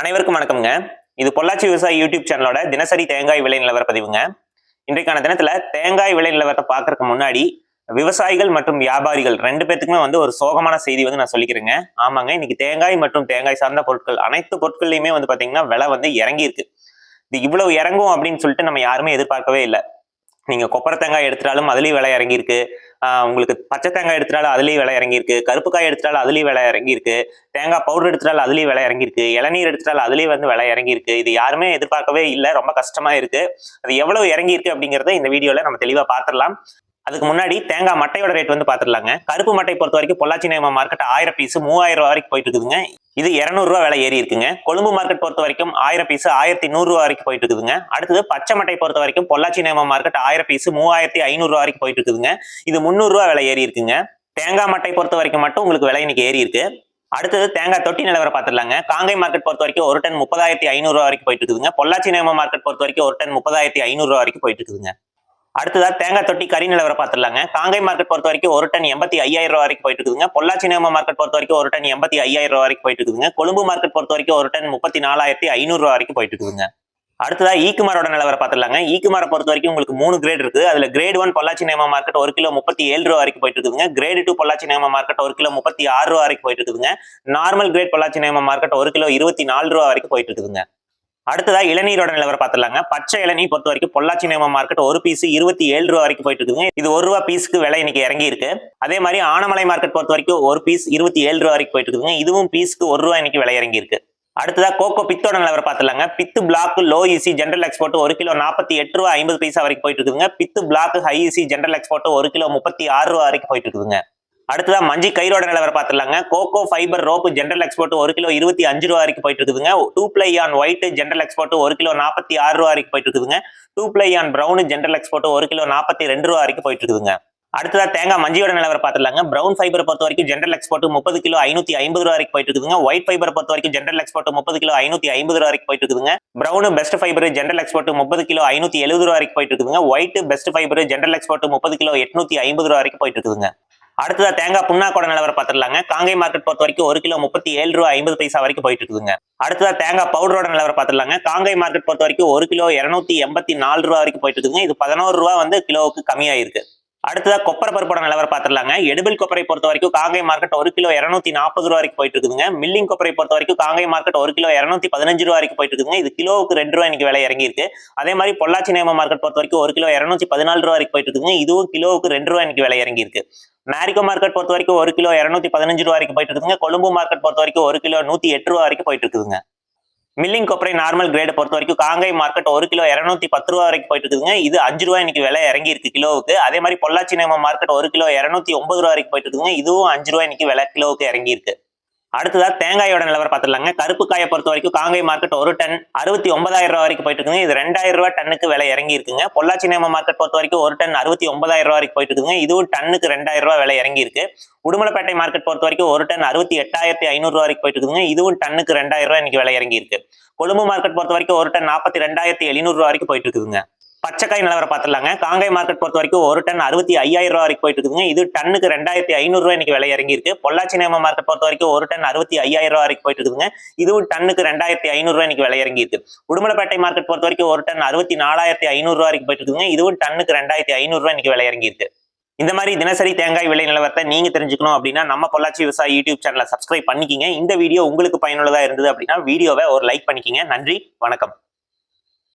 அனைவருக்கும் வணக்கம்ங்க. இது பொள்ளாச்சி விவசாய யூடியூப் சேனலோட தினசரி தேங்காய் விலை நிலவர பதிவுங்க. இன்றைக்கான தினத்துல தேங்காய் விலை நிலவரத்தை பார்க்கறதுக்கு முன்னாடி விவசாயிகள் மற்றும் வியாபாரிகள் ரெண்டு பேத்துக்குமே வந்து ஒரு சோகமான செய்தி வந்து நான் சொல்லிக்கிறேங்க. ஆமாங்க இன்னைக்கு தேங்காய் மற்றும் தேங்காய் சார்ந்த பொருட்கள் அனைத்து பொருட்கள்லையுமே வந்து பாத்தீங்கன்னா விலை வந்து இறங்கி இருக்கு இது இவ்வளவு இறங்கும் அப்படின்னு சொல்லிட்டு நம்ம யாருமே எதிர்பார்க்கவே இல்லை. நீங்க கொப்பரை தேங்காய் எடுத்துட்டாலும் அதுலயும் விலை இறங்கி இருக்கு உங்களுக்கு பச்சை தேங்காய் எடுத்துட்டாலும் அதுலயும் விலை இறங்கியிருக்கு. கருப்பு காய் எடுத்துட்டாலும் அதுலயும் விலை இறங்கியிருக்கு. தேங்காய் பவுடர் எடுத்துட்டாலும் அதுலயும் விலை இறங்கியிருக்கு. இளநீர் எடுத்துட்டாலும் அதுலேயும் வந்து விலை இறங்கியிருக்கு. இது யாருமே எதிர்பார்க்கவே இல்லை. ரொம்ப கஷ்டமா இருக்கு. அது எவ்வளவு இறங்கியிருக்கு அப்படிங்கிறத இந்த வீடியோல நம்ம தெளிவா பார்த்துடலாம் அதுக்கு முன்னாடி தேங்காய் மட்டையோட ரேட் வந்து பார்த்துடலாங்க கருப்பு மட்டை பொறுத்த வரைக்கும் பொள்ளாச்சி நேம மார்க்கெட் ஆயிரம் பீஸ் மூவாயிரம் ரூபா வரைக்கும் போயிட்டு இருக்குதுங்க. இது இரநூறுவா விலை ஏறி இருக்குங்க. கொழும்பு மார்க்கெட் பொறுத்த வரைக்கும் ஆயிரம் பீஸ் ஆயிரத்தி நூறுரூவா வரைக்கும் போயிட்டு இருக்குதுங்க. அடுத்தது பச்சை மட்டை பொறுத்த வரைக்கும் பொள்ளாச்சி நேம மார்க்கெட் ஆயிரம் பீஸ் மூவாயிரத்தி ஐநூறுரூவா வரைக்கும் போயிட்டு இருக்குதுங்க. இது முந்நூறுரூவா விலை ஏறி இருக்குங்க. தேங்காய் மட்டை பொறுத்த வரைக்கும் மட்டும் உங்களுக்கு விலை இன்னைக்கு ஏறி இருக்கு. அடுத்தது தேங்காய் தொட்டி நிலவரம் பார்த்துடலாங்க காங்கை மார்க்கெட் பொறுத்த வரைக்கும் ஒரு டன் முப்பதாயிரத்தி ஐநூறுரூவா வரைக்கும் போயிட்டு இருக்குதுங்க. பொள்ளாச்சி நேம மார்க்கெட் பொறுத்த வரைக்கும் ஒரு டன் முப்பதாயிரத்தி ஐநூறுரூவா வரைக்கும் போயிட்டு இருக்குதுங்க. அடுத்ததா தேங்காய் தொட்டி கறி நிலவரை பார்த்துடலாங்க. காங்கை மார்க்கெட் பொறுத்த வரைக்கும் ஒரு டன் எண்பத்தி ஐயாயிரம் ரூபா வரைக்கும் போயிட்டு இருக்குதுங்க. பொள்ளாச்சி நேம மார்க்கெட் பொறுத்த வரைக்கும் ஒரு டன் எண்பத்தி ஐயாயிரம் ரூபா வரைக்கும் போயிட்டு இருக்குதுங்க. கொழும்பு மார்க்கெட் பொறுத்த வரைக்கும் ஒரு டன் முப்பத்தி நாலாயிரத்தி ஐநூறு ரூபா வரைக்கும் போயிட்டு இருக்குதுங்க. அடுத்ததா ஈக்குமாரோட நிலவரை பார்த்துடலாங்க. ஈக்குமாரை பொறுத்த வரைக்கும் உங்களுக்கு மூணு கிரேட் இருக்கு. அதுல கிரேட் ஒன் பொள்ளாச்சி நேம மார்க்கெட் ஒரு கிலோ முப்பத்தி ஏழு ரூபா வரைக்கும் போயிட்டு இருக்குதுங்க. கிரேட் டூ பொள்ளாச்சி நேம மார்க்கெட் ஒரு கிலோ முப்பத்தி ஆறு ரூபா வரைக்கும் போயிட்டு இருக்குதுங்க. நார்மல் கிரேட் பொள்ளாச்சி நேம மார்க்கெட் ஒரு கிலோ இருபத்தி நாலு ரூபா வரைக்கும் போயிட்டு இருக்குதுங்க. அடுத்ததா இளநீரோட நிலவரம் பார்த்துலாங்க பச்சை இளநீர் பொறுத்த வரைக்கும் பொள்ளாச்சி நேம மார்க்கெட் ஒரு பீஸ் இருபத்தி ஏழு ரூபா வரைக்கும் போயிட்டு இருக்குங்க இது ஒரு ரூபா பீஸுக்கு விலை இன்னைக்கு இறங்கி இருக்கு. அதே மாதிரி ஆனமலை மார்க்கெட் பொறுத்த வரைக்கும் ஒரு பீஸ் இருபத்தி ஏழு ரூபா வரைக்கும் போயிட்டு இருக்குங்க இதுவும் பீஸுக்கு ஒரு ரூபா இன்னைக்கு விலை இறங்கி இருக்கு. அடுத்ததா கோகோ பித்தோட நிலவரம் பார்த்துலாங்க pith block low EC general export ஒரு கிலோ நாற்பத்தி எட்டு ரூபா ஐம்பது பைசா வரைக்கும் போயிட்டு இருக்குதுங்க. Pith block high EC general export ஒரு கிலோ முப்பத்தி ஆறு ரூபா வரைக்கும் போயிட்டு இருக்குதுங்க. அடுத்ததா மஞ்சி கயிறோட நிலவரம் பார்த்துலாங்க coco fibre rope general export ஒரு கிலோ இருபத்தி அஞ்சு ரூபா வரைக்கும் போயிட்டு இருக்குதுங்க. Two ply on white general export ஒரு கிலோ நாற்பத்தி ஆறு ரூபா வரைக்கும் போயிட்டு இருக்குதுங்க. Two ply on brown general export ஒரு கிலோ நாற்பத்தி ரெண்டு ரூபா வரைக்கும் போயிட்டு இருக்குதுங்க. அடுத்ததா தேங்காய் மஞ்சியோட நிலவரம் பார்த்துலாங்க ப்ரௌன் ஃபைபர் பொறுத்த வரைக்கும் ஜென்ரல் எக்ஸ்போர்ட் முப்பது கிலோ ஐநூத்தி ஐம்பது ரூபா வரைக்கும் போயிட்டு இருக்குதுங்க. ஒயிட் ஃபைபர் பொறுத்த வரைக்கும் ஜென்ரல் எக்ஸ்போர்ட் முப்பது கிலோ ஐநூத்தி ஐம்பது ரூபா வரைக்கும் போயிட்டு இருக்குதுங்க. Brown best fibre general export முப்பது கிலோ ஐநூத்தி எழுபது ரூபா வரைக்கும் போயிட்டு இருக்குதுங்க. White best fibre general export முப்பது கிலோ எட்நூத்தி ஐம்பது ரூபா வரைக்கும் போயிட்டு இருக்குதுங்க. அடுத்ததா தேங்காய் புண்ணாக்கோட நிலவரம் பார்த்துடலாங்க. காங்கை மார்க்கெட் பொறுத்த வரைக்கும் ஒரு கிலோ முப்பத்தி ஏழு ரூபா ஐம்பது பைசா வரைக்கும் போயிட்டு இருக்குதுங்க. அடுத்ததா தேங்காய் பவுடரோட நிலவரம் பார்த்துடலாங்க. காங்கை மார்க்கெட் பொறுத்த வரைக்கும் ஒரு கிலோ இரநூத்தி எண்பத்தி நாலு ரூபா வரைக்கும் போயிட்டு இருக்குதுங்க. இது பதினோரு ரூபா வந்து கிலோவுக்கு கம்மியாயிருக்கு. அடுத்ததா கொப்பரை பருப்போட நிலவரம் பார்த்துடலாங்க. எடுபில் கொப்பரை பொறுத்த வரைக்கும் காங்கை மார்க்கெட் ஒரு கிலோ இரநூத்தி நாற்பது ரூபா வரைக்கும் போயிட்டு இருக்குதுங்க. மில்லிங் கொப்பரை பொறுத்த வரைக்கும் காங்கை மார்க்கெட் ஒரு கிலோ இருநூத்தி பதினஞ்சு ரூபா வரைக்கும் போயிட்டு இருக்குங்க இது கிலோவுக்கு ரெண்டு ரூபா இன்னைக்கு விலை இறங்கியிருக்கு. அதே மாதிரி பொள்ளாச்சி நேம மார்க்கெட் பொறுத்த வரைக்கும் ஒரு கிலோ இரநூத்தி பதினாலு ரூபா வரைக்கும் போயிட்டு இருக்குங்க இதுவும் கிலோவுக்கு ரெண்டு ரூபா இன்னைக்கு விலை இறங்கியிருக்கு. மேரிகோ மார்க்கெட் பொறுத்த வரைக்கும் ஒரு கிலோ இரநூத்தி பதினஞ்சு ரூபா வரைக்கும் போயிட்டு இருக்குதுங்க கொழும்பு மார்க்கெட் பொறுத்த வரைக்கும் ஒரு கிலோ நூத்தி எட்டு ரூபா வரைக்கும் போயிட்டு இருக்குதுங்க மில்லிங் கொப்பரை நார்மல் கிரேடை பொறுத்த வரைக்கும் காங்கை மார்க்கெட் ஒரு கிலோ இரநூத்தி பத்து ரூபா வரைக்கும் போயிட்டு இருக்குதுங்க இது அஞ்சு ரூபா இன்னைக்கு விலை இறங்கி இருக்கு கிலோவுக்கு. அதே மாதிரி பொள்ளாச்சி நேம மார்க்கெட் ஒரு கிலோ இரநூத்தி ஒன்பது ரூபா வரைக்கும் போயிட்டு இருக்குதுங்க இதுவும் அஞ்சு ரூபா இன்னைக்கு விலை கிலோவுக்கு இறங்கி இருக்கு அடுத்ததா தேங்காயோட நிலவரம் பார்த்துடலாங்க. கருப்பு காயை பொறுத்த வரைக்கும் காங்கை மார்க்கெட் ஒரு டன் அறுபத்தி ஒன்பதாயிரம் ரூபா வரைக்கும் போயிட்டு இருக்குங்க இது ரெண்டாயிரம் ரூபாய் டன்னுக்கு விலை இறங்கி இருக்குங்க பொள்ளாச்சி நேம மார்க்கெட் பொறுத்த வரைக்கும் ஒரு டன் அறுபத்தி ஒன்பதாயிரம் ரூபா வரைக்கும் போயிட்டு இருக்குங்க இதுவும் டன்னுக்கு ரெண்டாயிரம் ரூபாய் விலை இறங்கி இருக்கு உடுமலைப்பேட்டை மார்க்கெட் பொறுத்த வரைக்கும் ஒரு டன் அறுபத்தி எட்டாயிரத்தி ஐநூறு ரூபாய் வரைக்கும் போயிட்டு இருக்குங்க இதுவும் டன்னுக்கு ரெண்டாயிரம் ரூபாய் இன்னைக்கு விலை இறங்கி இருக்கு கொழும்பு மார்க்கெட் பொறுத்த வரைக்கும் ஒரு டன் நாற்பத்தி ரெண்டாயிரத்தி எழுநூறு ரூபா வரைக்கும் போயிட்டு இருக்குதுங்க பச்சைக்காய் நிலவரம் பார்த்துலாங்க காங்கை மார்க்கெட் பொறுத்த வரைக்கும் ஒரு டன் அறுபத்தி ஐயாயிரம் ரூபா வரைக்கும் போயிட்டு இருக்குதுங்க. இது டன்னுக்கு ரெண்டாயிரத்தி ஐநூறு ரூபாய் இன்னைக்கு விலை இறங்கி இருக்கு பொள்ளாச்சி நேம மார்க்கெட் பொறுத்த வரைக்கும் ஒரு டன் அறுபத்தி ஐயாயிரம் ரூபா வரைக்கும் போயிட்டு இருக்குதுங்க. இதுவும் டன்னுக்கு ரெண்டாயிரத்தி ஐநூறு ரூபாய் இன்னைக்கு விலை இறங்கி இருக்கு உடுமலைப்பேட்டை மார்க்கெட் பொறுத்த வரைக்கும் ஒரு டன் அறுபத்தி நாலாயிரத்தி ஐநூறு ரூபா வரைக்கும் போயிட்டு இருக்குங்க இதுவும் டன்னுக்கு ரெண்டாயிரத்தி ஐநூறு ரூபாய் இன்னைக்கு விலை இறங்கி இருக்கு இந்த மாதிரி தினசரி தேங்காய் விலை நிலவரத்தை நீங்க தெரிஞ்சுக்கணும் அப்படின்னா நம்ம பொள்ளாச்சி விவசாய யூடியூப் சேனலை சப்ஸ்கிரைப் பண்ணிக்கிங்க. இந்த வீடியோ உங்களுக்கு பயனுள்ளதா இருந்தது அப்படின்னா வீடியோவை ஒரு லைக் பண்ணிக்கிங்க. நன்றி வணக்கம்.